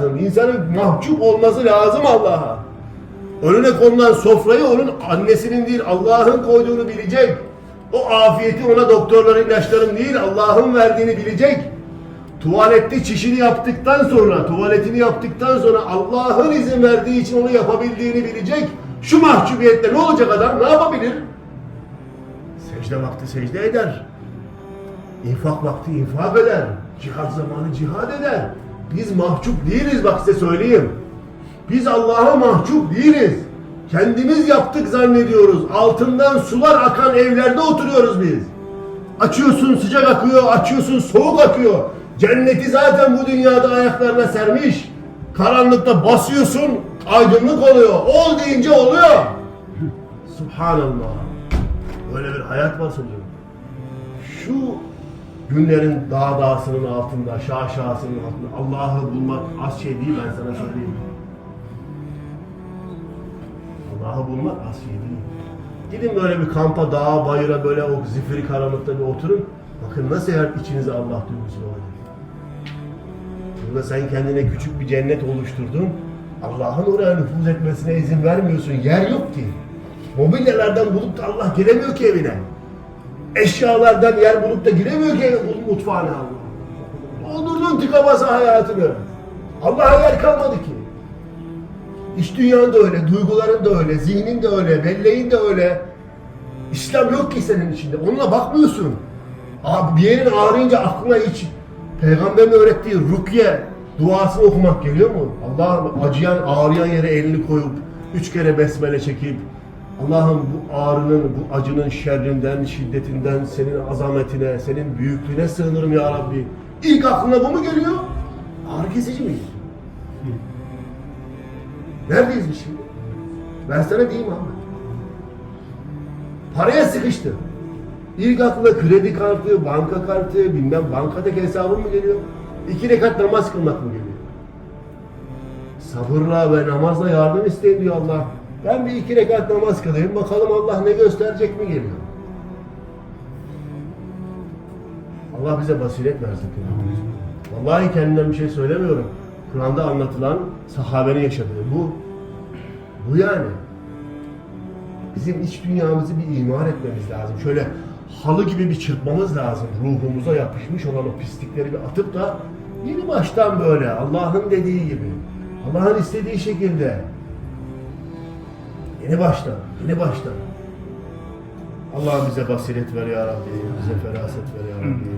lazım. İnsanın mahcup olması lazım Allah'a. Önüne konulan sofrayı onun annesinin değil Allah'ın koyduğunu bilecek. O afiyeti ona doktorların ilaçların değil Allah'ın verdiğini bilecek. Tuvalette çişini yaptıktan sonra, tuvaletini yaptıktan sonra Allah'ın izin verdiği için onu yapabildiğini bilecek. Şu mahcubiyetle ne olacak adam? Ne yapabilir? Secde vakti secde eder. İnfak vakti infak eder. Cihad zamanı cihad eder. Biz mahcup değiliz bak size söyleyeyim. Biz Allah'a mahcup değiliz. Kendimiz yaptık zannediyoruz. Altından sular akan evlerde oturuyoruz biz. Açıyorsun sıcak akıyor, açıyorsun soğuk akıyor. Cenneti zaten bu dünyada ayaklarına sermiş. Karanlıkta basıyorsun, aydınlık oluyor. Ol deyince oluyor. Subhanallah. Böyle bir hayat var sanıyorum. Şu günlerin dağ dağsının altında, şah şahsının altında Allah'ı bulmak az şey değil ben sana söyleyeyim. Allah'ı bulmak az şey değil. Gidin böyle bir kampa, dağa, bayıra böyle o zifiri karanlıkta bir oturun. Bakın nasıl her içinize Allah duygusu olacak. Burada sen kendine küçük bir cennet oluşturdun. Allah'ın oraya nüfuz etmesine izin vermiyorsun. Yer yok ki. Mobilyalardan bulup da Allah giremiyor ki evine. Eşyalardan yer bulup da giremiyor ki mutfağına Allah. Doldurdun tıka basa hayatını. Allah'a yer kalmadı ki. İş dünyanın da öyle, duyguların da öyle, zihnin de öyle, belleğin de öyle. İslam yok ki senin içinde. Onunla bakmıyorsun. Abi bir yerin ağrıyınca aklına hiç peygamberin öğrettiği rukiye duasını okumak geliyor mu? Allah'ım acıyan, ağrıyan yere elini koyup üç kere besmele çekip Allah'ım bu ağrının, bu acının şerrinden, şiddetinden, senin azametine, senin büyüklüğüne sığınırım ya Rabbi. İlk aklına bu mu geliyor? Ağrı kesici mi? Neredeyiz biz şimdi? Ben sana diyeyim abi. Paraya sıkıştı. İlk aklına kredi kartı, banka kartı, bilmem bankadaki hesabın mı geliyor? İki rekat namaz kılmak mı geliyor? Sabırla ve namazla yardım isteyin diyor Allah. Ben bir iki rekat namaz kılayım bakalım Allah ne gösterecek mi geliyor? Allah bize basiret versin. Vallahi kendimden bir şey söylemiyorum. Kur'an'da anlatılan sahabenin yaşadığı bu. Bu yani. Bizim iç dünyamızı bir imar etmemiz lazım. Şöyle halı gibi bir çırpmamız lazım. Ruhumuza yapışmış olan o pislikleri bir atıp da yeni baştan böyle Allah'ın dediği gibi. Allah'ın istediği şekilde. Yeni baştan, yeni baştan. Allah bize basiret ver ya Rabbi, bize feraset ver ya Rabbi.